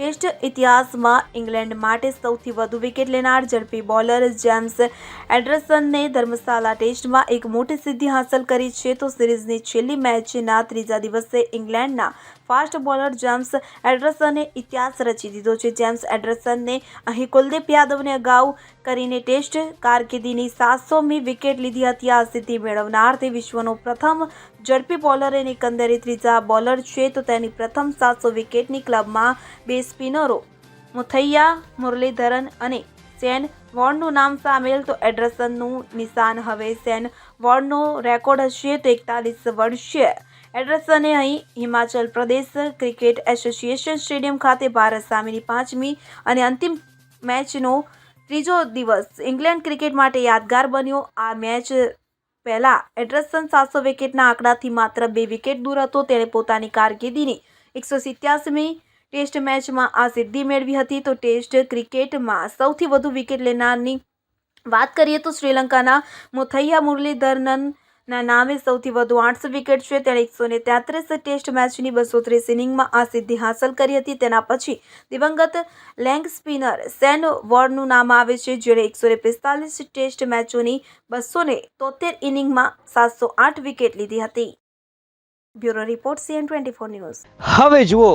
Test ઇતિહાસમાં England માટે સૌથી વધુ વિકેટ લેનાર ઝડપી બોલર જેમ્સ એન્ડરસનને ધર્મશાલા ટેસ્ટમાં એક મોટી સિદ્ધિ હાંસલ કરી છે. તો સિરીઝની છેલ્લી મેચના ત્રીજા દિવસે ઇંગ્લેન્ડના ફાસ્ટ બોલર જેમ્સ એડ્રસને ઇતિહાસ રચી દીધો છે. જેમ્સ એડ્રસનને અહીં કુલદીપ યાદવને અગાઉ કરીને ટેસ્ટ કારકિર્દીની સાતસોમી વિકેટ લીધી હતી. આ સિદ્ધિ મેળવનાર તે વિશ્વનો પ્રથમ ઝડપી બોલર અને એકંદરે ત્રીજા બોલર છે. તો તેની પ્રથમ સાતસો વિકેટની ક્લબમાં બે સ્પિનરો મુથૈયા, મુરલીધરન અને સેન વોર્નનું નામ સામેલ, તો એડરસનનું નિશાન હવે સેન વોર્નનો રેકોર્ડ હશે તો એકતાલીસ વર્ષીય એડરસને અહીં Himachal Pradesh cricket association stadium ખાતે ભારત સામેની પાંચમી અને અંતિમ મેચનો ત્રીજો દિવસ ઇંગ્લેન્ડ ક્રિકેટ માટે યાદગાર બન્યો. આ મેચ પહેલાં એડરસન સાતસો વિકેટના આંકડાથી માત્ર બે વિકેટ દૂર હતો. તેણે પોતાની કારકિર્દીની એકસો સિત્યાસીમી ટેસ્ટ મેચમાં આ સિદ્ધિ મેળવી હતી. તો ટેસ્ટ ક્રિકેટમાં સૌથી વધુ વિકેટ લેનારની વાત કરીએ તો શ્રીલંકાના મુથૈયા મુરલીધરનન ના નામે સૌથી વધુ આઠસો વિકેટ છે. તેણે એકસો ને તેત્રીસ ટેસ્ટ મેચની બસો ત્રીસ ઇનિંગમાં આ સિદ્ધિ હાંસલ કરી હતી. તેના પછી દિવંગત લેંગ સ્પિનર સેન વોર્ડનું નામ આવે છે. જેણે એકસો ને પિસ્તાલીસ ટેસ્ટ મેચોની બસો ને તોતેર ઇનિંગમાં સાતસો આઠ વિકેટ લીધી હતી. Bureau report CN twenty four news. હવે જુઓ